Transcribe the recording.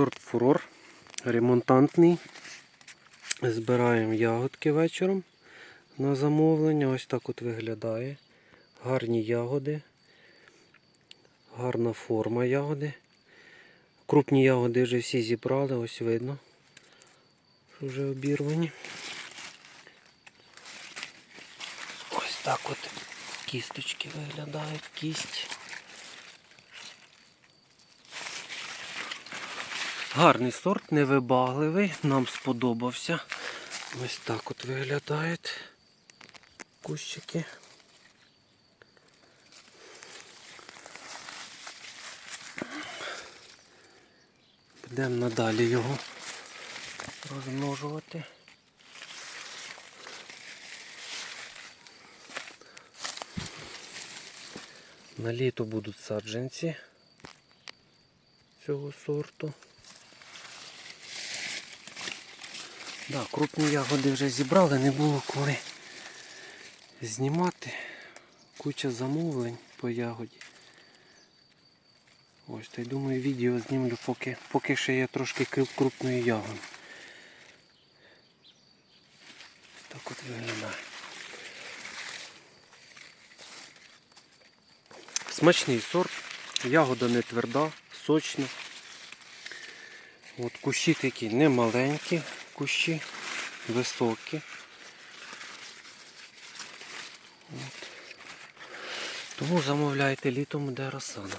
сорт фурор. Ремонтантний. Збираємо ягодки вечором на замовлення. Ось так от виглядає. Гарні ягоди. Гарна форма ягоди. Крупні ягоди вже всі зібрали, ось видно, що вже обірвані. Ось так от кісточки виглядають, кість. Гарний сорт, невибагливий, нам сподобався. Ось так от виглядають кущики. Будемо надалі його розмножувати. На літо будуть саджанці цього сорту. Да, крупні ягоди вже зібрали, не було коли знімати. Куча замовлень по ягоді. Ось, та й думаю, відео знімлю, поки, поки ще є трошки круп- крупної ягоди. Так от виглядає. Смачний сорт, ягода не тверда, сочна. От кущі такі не маленькі, кущі високі. От. Тому замовляйте літом де Росана.